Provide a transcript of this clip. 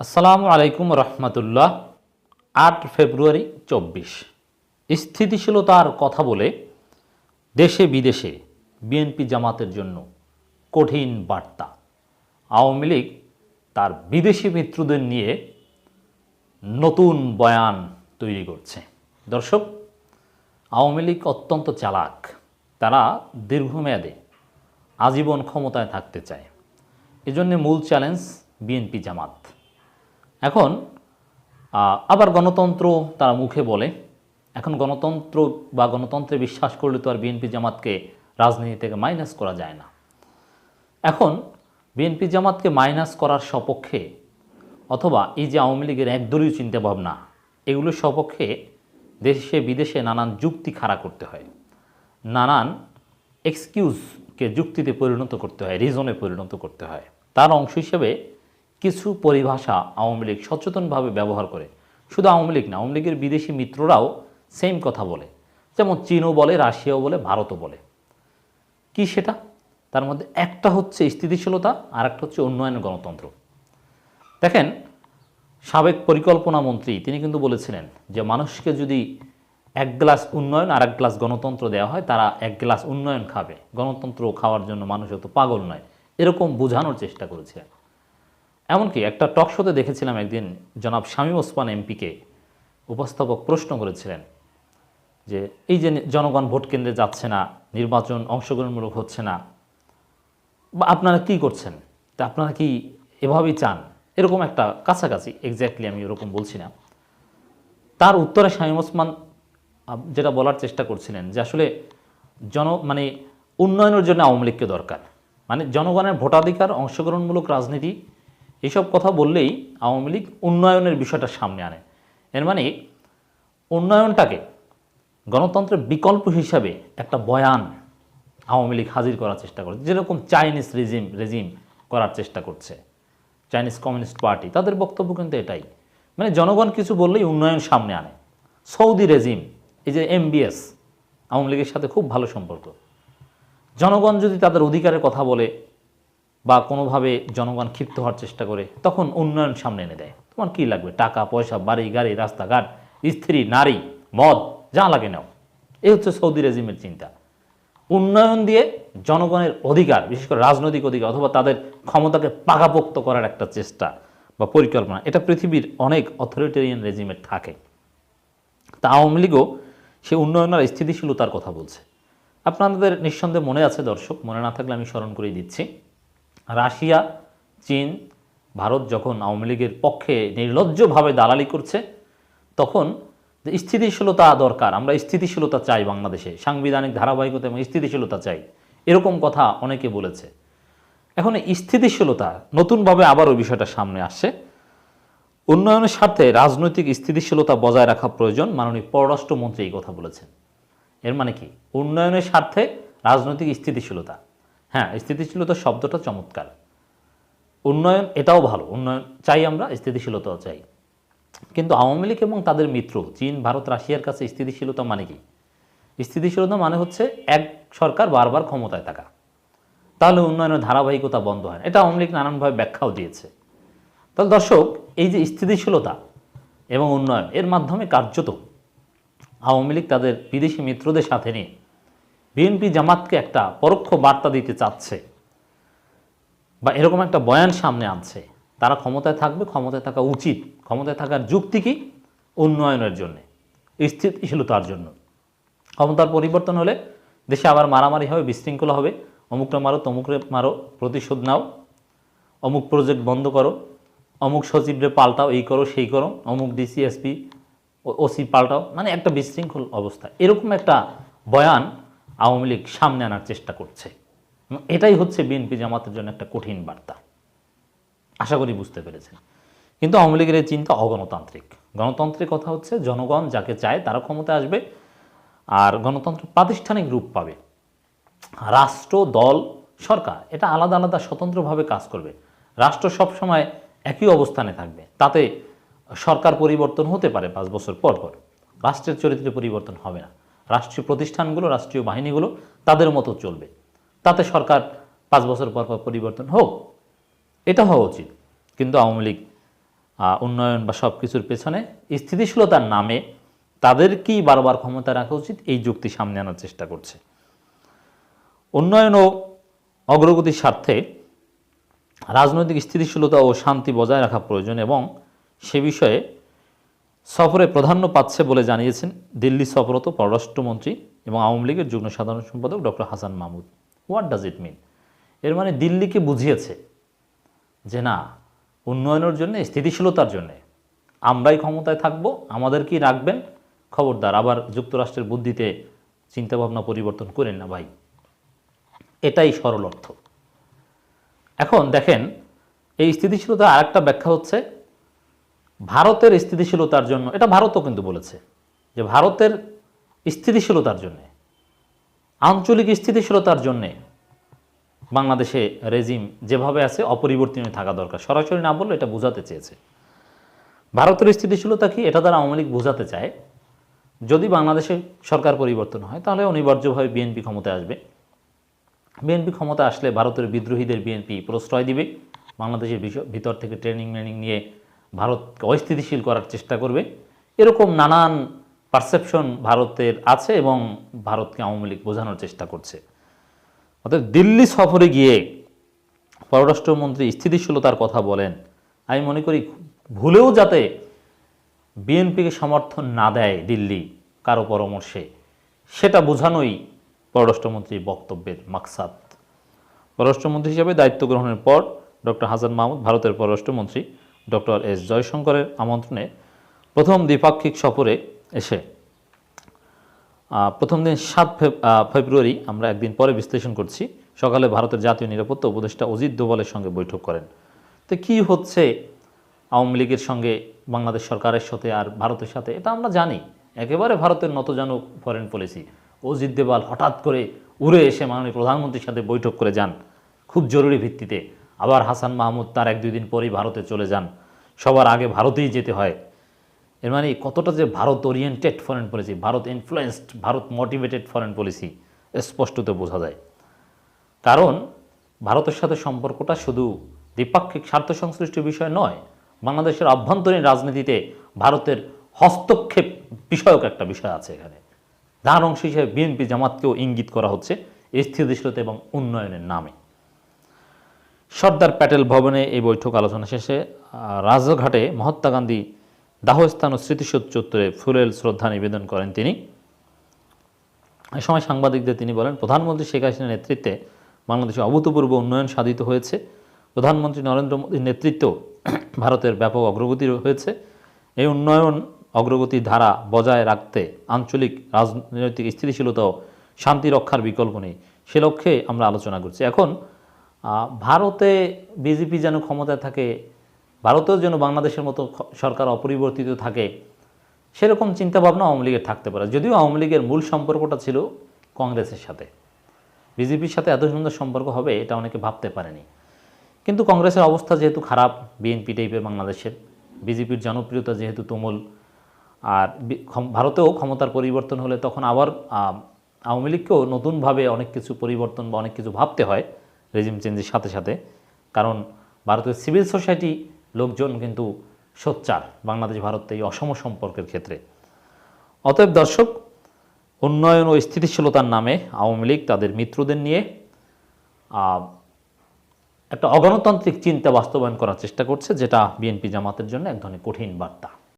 আসসালামু আলাইকুম রহমতুল্লাহ। আট ফেব্রুয়ারি চব্বিশ। স্থিতিশীলতার কথা বলে দেশে বিদেশে বিএনপি জামাতের জন্য কঠিন বার্তা। আওয়ামী লীগ তার বিদেশি মিত্রদের নিয়ে নতুন বয়ান তৈরি করছে। দর্শক, আওয়ামী লীগ অত্যন্ত চালাক। তারা দীর্ঘমেয়াদে আজীবন ক্ষমতায় থাকতে চায়। এজন্য মূল চ্যালেঞ্জ বিএনপি জামাত। এখন আবার গণতন্ত্র তারা মুখে বলে। এখন গণতন্ত্র বা গণতন্ত্রে বিশ্বাস করলে তো আর বিএনপি জামাতকে রাজনীতি থেকে মাইনাস করা যায় না। এখন বিএনপি জামাতকে মাইনাস করার সপক্ষে অথবা এই যে আওয়ামী লীগের একদলীয় চিন্তাভাবনা এগুলোর সপক্ষে দেশে বিদেশে নানান যুক্তি খাড়া করতে হয়। নানান এক্সকিউজকে যুক্তিতে পরিণত করতে হয় রিজনে পরিণত করতে হয়। তার অংশ হিসেবে কিছু পরিভাষা আওয়ামী লীগ সচেতনভাবে ব্যবহার করে। শুধু আওয়ামী লীগ না, আওয়ামী লীগের বিদেশি মিত্ররাও সেম কথা বলে। যেমন চীনও বলে, রাশিয়াও বলে, ভারতও বলে। কি সেটা? তার মধ্যে একটা হচ্ছে স্থিতিশীলতা আর একটা হচ্ছে উন্নয়ন গণতন্ত্র। দেখেন, সাবেক পরিকল্পনা মন্ত্রী, তিনি কিন্তু বলেছিলেন যে মানুষকে যদি এক গ্লাস উন্নয়ন আর এক গ্লাস গণতন্ত্র দেওয়া হয়, তারা এক গ্লাস উন্নয়ন খাবে। গণতন্ত্র খাওয়ার জন্য মানুষ অত পাগল নয়। এরকম বোঝানোর চেষ্টা করেছিলেন এমনকি একটা টক শোতে দেখেছিলাম একদিন জনাব শামীম ওসমান এমপিকে উপস্থাপক প্রশ্ন করেছিলেন যে, এই যে জনগণ ভোট কেন্দ্রে যাচ্ছে না, নির্বাচন অংশগ্রহণমূলক হচ্ছে না, বা আপনারা কি করছেন? তা আপনারা কি এভাবেই চান? এরকম একটা কাছাকাছি এক্স্যাক্টলি আমি এরকম বলছি না। তার উত্তরে শামীম ওসমান যেটা বলার চেষ্টা করছিলেন যে, আসলে জন মানে উন্নয়নের জন্য আওয়ামী লীগকে দরকার। মানে জনগণের ভোটাধিকার, অংশগ্রহণমূলক রাজনীতি এইসব কথা বললেই আওয়ামী লীগ উন্নয়নের বিষয়টা সামনে আনে। এর মানে উন্নয়নটাকে গণতন্ত্রের বিকল্প হিসাবে একটা বয়ান আওয়ামী লীগ হাজির করার চেষ্টা করছে। যেরকম চাইনিজ রেজিম রেজিম করার চেষ্টা করছে। চাইনিজ কমিউনিস্ট পার্টি, তাদের বক্তব্য কিন্তু এটাই। মানে জনগণ কিছু বললেই উন্নয়ন সামনে আনে। সৌদি রেজিম, এই যে এমবিএস আওয়ামী লীগের সাথে খুব ভালো সম্পর্ক। জনগণ যদি তাদের অধিকারের কথা বলে বা কোনোভাবে জনগণ ক্ষিপ্ত হওয়ার চেষ্টা করে, তখন উন্নয়ন সামনে এনে দেয়। তোমার কী লাগবে? টাকা, পয়সা, বাড়ি, গাড়ি, রাস্তাঘাট, স্ত্রী, নারী, মদ, যা লাগে নাও। এই হচ্ছে সৌদি রেজিমের চিন্তা। উন্নয়ন দিয়ে জনগণের অধিকার, বিশেষ করে রাজনৈতিক অধিকার অথবা তাদের ক্ষমতাকে পাকাপোক্ত করার একটা চেষ্টা বা পরিকল্পনা, এটা পৃথিবীর অনেক অথরিটেরিয়ান রেজিমের থাকে। তা আওয়ামী লীগও সে উন্নয়ন আর স্থিতিশীলতার কথা বলছে। আপনাদের নিঃসন্দেহে মনে আছে দর্শক, মনে না থাকলে আমি স্মরণ করেই দিচ্ছি। রাশিয়া, চীন, ভারত যখন আওয়ামী লীগের পক্ষে নির্লজ্জভাবে দালালি করছে, তখন স্থিতিশীলতা দরকার, আমরা স্থিতিশীলতা চাই বাংলাদেশে, সাংবিধানিক ধারাবাহিকতা এবং স্থিতিশীলতা চাই, এরকম কথা অনেকে বলেছে। এখন স্থিতিশীলতা নতুনভাবে আবারও বিষয়টা সামনে আসছে। উন্নয়নের স্বার্থে রাজনৈতিক স্থিতিশীলতা বজায় রাখা প্রয়োজন, মাননীয় পররাষ্ট্রমন্ত্রী এই কথা বলেছেন। এর মানে কি? উন্নয়নের স্বার্থে রাজনৈতিক স্থিতিশীলতা। হ্যাঁ স্থিতিশীলতা শব্দটা চমৎকার। উন্নয়ন এটাও ভালো। উন্নয়ন চাই আমরা, স্থিতিশীলতাও চাই। কিন্তু আওয়ামী লীগ এবং তাদের মিত্র, চীন, ভারত, রাশিয়ার কাছে স্থিতিশীলতা মানে কি? স্থিতিশীলতা মানে হচ্ছে এক সরকার বারবার ক্ষমতায় থাকা। তাহলে উন্নয়নের ধারাবাহিকতা বন্ধ হয় এটা আওয়ামী লীগ নানানভাবে ব্যাখ্যাও দিয়েছে। তাহলে দর্শক, এই যে স্থিতিশীলতা এবং উন্নয়ন, এর মাধ্যমে কার্যত আওয়ামী লীগ তাদের বিদেশি মিত্রদের সাথে নিয়ে বিএনপি জামাতকে একটা পরোক্ষ বার্তা দিতে চাচ্ছে বা এরকম একটা বয়ান সামনে আনছে, তারা ক্ষমতায় থাকবে, ক্ষমতায় থাকা উচিত। ক্ষমতায় থাকার যুক্তি কি? উন্নয়নের জন্য। স্থিতিশীলতার জন্য। ক্ষমতার পরিবর্তন হলে দেশে আবার মারামারি হবে, বিশৃঙ্খলা হবে। অমুকটা মারো, তমুকরে মারো, প্রতিশোধ নাও। অমুক প্রজেক্ট বন্ধ করো, অমুক সচিবরে পাল্টাও, এই করো, সেই করো। অমুক ডিসিএসপি ওসি পাল্টাও। মানে একটা বিশৃঙ্খল অবস্থা। এরকম একটা বয়ান আওয়ামী লীগ সামনে আনার চেষ্টা করছে। এটাই হচ্ছে বিএনপি জামাতের জন্য একটা কঠিন বার্তা। আশা করি বুঝতে পেরেছেন। কিন্তু আওয়ামী লীগের এই চিন্তা অগণতান্ত্রিক। গণতন্ত্রের কথা হচ্ছে, জনগণ যাকে চায় তারা ক্ষমতা আসবে, আর গণতন্ত্র প্রাতিষ্ঠানিক রূপ পাবে। রাষ্ট্র, দল, সরকার, এটা আলাদা আলাদা স্বতন্ত্রভাবে কাজ করবে। রাষ্ট্র সবসময় একই অবস্থানে থাকবে। তাতে সরকার পরিবর্তন হতে পারে পাঁচ বছর পর পর। রাষ্ট্রের চরিত্রে পরিবর্তন হবে না। রাষ্ট্রীয় প্রতিষ্ঠানগুলো, রাষ্ট্রীয় বাহিনীগুলো তাদের মতো চলবে। তাতে সরকার পাঁচ বছর পর পর পরিবর্তন হোক, এটা হওয়া উচিত। কিন্তু আওয়ামী লীগ উন্নয়ন বা সব কিছুর পেছনে স্থিতিশীলতার নামে তাদেরকেই বারবার ক্ষমতা রাখা উচিত, এই যুক্তি সামনে আনার চেষ্টা করছে। উন্নয়ন ও অগ্রগতির স্বার্থে রাজনৈতিক স্থিতিশীলতা ও শান্তি বজায় রাখা প্রয়োজন এবং সে বিষয়ে সফরে প্রাধান্য পাচ্ছে বলে জানিয়েছেন দিল্লি সফরত পররাষ্ট্রমন্ত্রী এবং আওয়ামী লীগের যুগ্ম সাধারণ সম্পাদক doctor Hasan Mahmud. What does it mean এর মানে দিল্লিকে বুঝিয়েছে যে না, উন্নয়নের জন্য, স্থিতিশীলতার জন্য আমরাই ক্ষমতায় থাকব, আমাদেরকেই রাখবেন। খবরদার, আবার যুক্তরাষ্ট্রের বুদ্ধিতে চিন্তাভাবনা পরিবর্তন করেন না ভাই। এটাই সরল অর্থ। এখন দেখেন, এই স্থিতিশীলতা আরেকটা ব্যাখ্যা হচ্ছে ভারতের স্থিতিশীলতার জন্য, এটা ভারতও কিন্তু বলেছে, যে ভারতের স্থিতিশীলতার জন্যে, আঞ্চলিক স্থিতিশীলতার জন্যে বাংলাদেশে রেজিম যেভাবে আছে, অপরিবর্তনীয় থাকা দরকার। সরাসরি না বললে এটা বোঝাতে চেয়েছে। ভারতের স্থিতিশীলতা কি? এটা দ্বারা আওয়ামী লীগ বোঝাতে চায়। যদি বাংলাদেশে সরকার পরিবর্তন হয়, তাহলে অনিবার্যভাবে বিএনপি ক্ষমতায় আসবে। বিএনপি ক্ষমতা আসলে ভারতের বিদ্রোহীদের বিএনপি প্রশ্রয় দিবে। বাংলাদেশের ভিতর থেকে ট্রেনিং মেনিং নিয়ে ভারতকে অস্থিতিশীল করার চেষ্টা করবে। এরকম নানান পারসেপশন ভারতের আছে এবং ভারতকে আওয়ামী লীগ বোঝানোর চেষ্টা করছে। অর্থাৎ দিল্লি সফরে গিয়ে পররাষ্ট্রমন্ত্রী স্থিতিশীলতার কথা বলেন, আমি মনে করি ভুলেও যাতে বিএনপিকে সমর্থন না দেয় দিল্লি কারও পরামর্শে, সেটা বোঝানোই পররাষ্ট্রমন্ত্রীর বক্তব্যের মাকসাদ। পররাষ্ট্রমন্ত্রী হিসেবে দায়িত্ব গ্রহণের পর ডক্টর হাসান মাহমুদ ভারতের পররাষ্ট্রমন্ত্রী। ডক্টর এস জয়শঙ্করের আমন্ত্রণে প্রথম দ্বিপাক্ষিক সফরে এসে প্রথম দিন সাত ফেব্রুয়ারি আমরা একদিন পরে বিশ্লেষণ করছি। সকালে ভারতের জাতীয় নিরাপত্তা উপদেষ্টা অজিত দোভালের সঙ্গে বৈঠক করেন। তো কি হচ্ছে আওয়ামী লীগের সঙ্গে বাংলাদেশ সরকারের সাথে আর ভারতের সাথে? এটা আমরা জানি। একেবারে ভারতের নতজানু ফরেন পলিসি অজিত দেবাল হঠাৎ করে উড়ে এসে মাননীয় প্রধানমন্ত্রীর সাথে বৈঠক করে যান। খুব জরুরি ভিত্তিতে। আবার হাসান মাহমুদ তার এক দুই দিন পরেই ভারতে চলে যান। সবার আগে ভারতেই যেতে হয়। এর মানে কতটা যে Bharat oriented foreign policy Bharat influenced Bharat motivated foreign policy স্পষ্টত বোঝা যায়। কারণ ভারতের সাথে সম্পর্কটা শুধু দ্বিপাক্ষিক স্বার্থ সংশ্লিষ্ট বিষয় নয়, বাংলাদেশের অভ্যন্তরীণ রাজনীতিতে ভারতের হস্তক্ষেপ বিষয়ক একটা বিষয় আছে এখানে। যার অংশ হিসেবে বিএনপি জামাতকেও ইঙ্গিত করা হচ্ছে স্থিতিশীলতা এবং উন্নয়নের নামে। সর্দার প্যাটেল ভবনে এই বৈঠক আলোচনা শেষে রাজঘাটে মহাত্মা গান্ধী দাহস্থান ও স্মৃতিসৌধ চত্বরে ফুলেল শ্রদ্ধা নিবেদন করেন তিনি। এ সময় সাংবাদিকদের তিনি বলেন, প্রধানমন্ত্রী শেখ হাসিনার নেতৃত্বে বাংলাদেশে অভূতপূর্ব উন্নয়ন সাধিত হয়েছে। প্রধানমন্ত্রী নরেন্দ্র মোদীর নেতৃত্বেও ভারতের ব্যাপক অগ্রগতি হয়েছে। এই উন্নয়ন অগ্রগতির ধারা বজায় রাখতে আঞ্চলিক রাজনৈতিক স্থিতিশীলতা ও শান্তি রক্ষার বিকল্প নেই। সে লক্ষ্যে আমরা আলোচনা করছি। এখন ভারতে বিজেপি যেন ক্ষমতায় থাকে, ভারতেও যেন বাংলাদেশের মতো সরকার অপরিবর্তিত থাকে, সেরকম চিন্তাভাবনা আওয়ামী লীগের থাকতে পারে। যদিও আওয়ামী লীগের মূল সম্পর্কটা ছিল কংগ্রেসের সাথে। বিজেপির সাথে এত সুন্দর সম্পর্ক হবে, এটা অনেকে ভাবতে পারেনি। কিন্তু কংগ্রেসের অবস্থা যেহেতু খারাপ, বিএনপি টাইপের বাংলাদেশের, বিজেপির জনপ্রিয়তা যেহেতু তুমুল, আর ভারতেও ক্ষমতার পরিবর্তন হলে তখন আবার আওয়ামী লীগকেও নতুনভাবে অনেক কিছু পরিবর্তন বা অনেক কিছু ভাবতে হয়। রেজিম চেঞ্জের সাথে সাথে। কারণ ভারতের সিভিল সোসাইটি লোকজন কিন্তু সোচ্চার বাংলাদেশ ভারত এই অসম সম্পর্কের ক্ষেত্রে। অতএব দর্শক, উন্নয়ন ও স্থিতিশীলতার নামে আওয়ামী লীগ তাদের মিত্রদের নিয়ে একটা অগণতান্ত্রিক চিন্তা বাস্তবায়ন করার চেষ্টা করছে, যেটা বিএনপি জামাতের জন্য এক ধরনের কঠিন বার্তা।